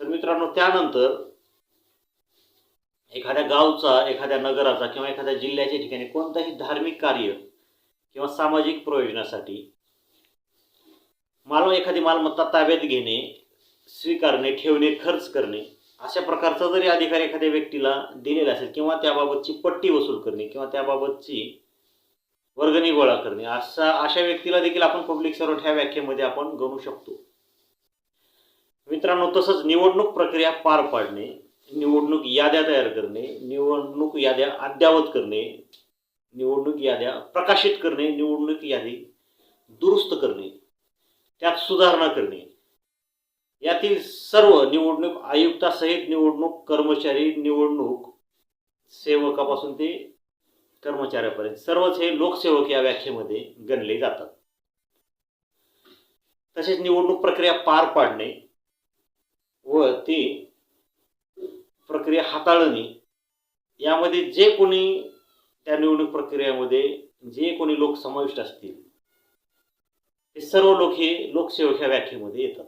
तर मित्रांनो त्यानंतर एखाद्या गावचा एखाद्या नगराचा किंवा एखाद्या जिल्ह्याच्या ठिकाणी कोणताही धार्मिक कार्य किंवा सामाजिक प्रयोजनासाठी मालव एखादी मालमत्ता ताब्यात घेणे स्वीकारणे ठेवणे खर्च करणे अशा प्रकारचा जरी अधिकार एखाद्या व्यक्तीला दिलेला असेल किंवा त्याबाबतची पट्टी वसूल करणे किंवा त्याबाबतची वर्गणी गोळा करणे असा अशा व्यक्तीला देखील आपण पब्लिक सर्वट ह्या व्याख्येमध्ये आपण गणू शकतो. मित्रांनो तसंच निवडणूक प्रक्रिया पार पाडणे निवडणूक याद्या तयार करणे निवडणूक याद्या अद्यावत करणे निवडणूक याद्या प्रकाशित करणे निवडणूक यादी दुरुस्त करणे त्यात सुधारणा करणे. यातील सर्व निवडणूक आयुक्तासहित निवडणूक कर्मचारी निवडणूक सेवकापासून ते कर्मचाऱ्यापर्यंत सर्वच हे लोकसेवक या व्याख्येमध्ये गणले जातात. तसेच निवडणूक प्रक्रिया पार पाडणे व ती प्रक्रिया हाताळणे यामध्ये जे कोणी त्या निवडणूक प्रक्रियेमध्ये जे कोणी लोक समाविष्ट असतील ते सर्व लोक हे लोकसेवक ह्या व्याख्येमध्ये येतात.